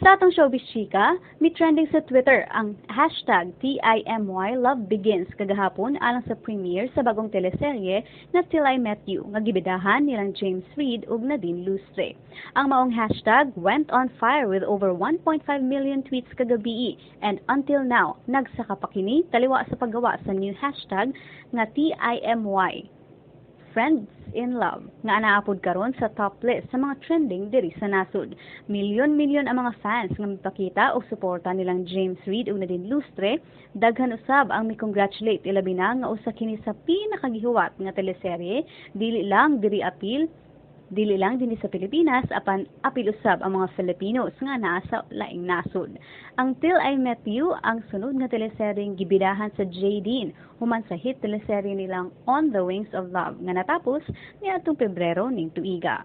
Sa atong showbiz chika, may trending sa Twitter ang hashtag TIMY Love Begins kagahapon alang sa premiere sa bagong teleserye na Till I Met You nga gibidahan nilang James Reid ug Nadine Lustre. Ang maong hashtag went on fire with over 1.5 million tweets kagabi and until now nagsaka pa kini taliwa sa paggawa sa new hashtag nga TIMY Friends in Love nga anaapod karon sa top list sa mga trending diri sa nasod. Milyon-milyon ang mga fans nga mipakita og suporta nilang James Reid ug Nadine Lustre, daghan usab ang mi-congratulate ilabi na nga usa kini sa pinakagihuwat nga teleserye dili lang diri apil dili lang dinhi sa Pilipinas apan apil usab ang mga Filipinos nga naa sa laing nasod. Ang Till I Met You ang sunod nga teleseryeng gibidahan sa JD human sa hit teleserye nilang On the Wings of Love nga natapos niadtong Pebrero ning tuiga.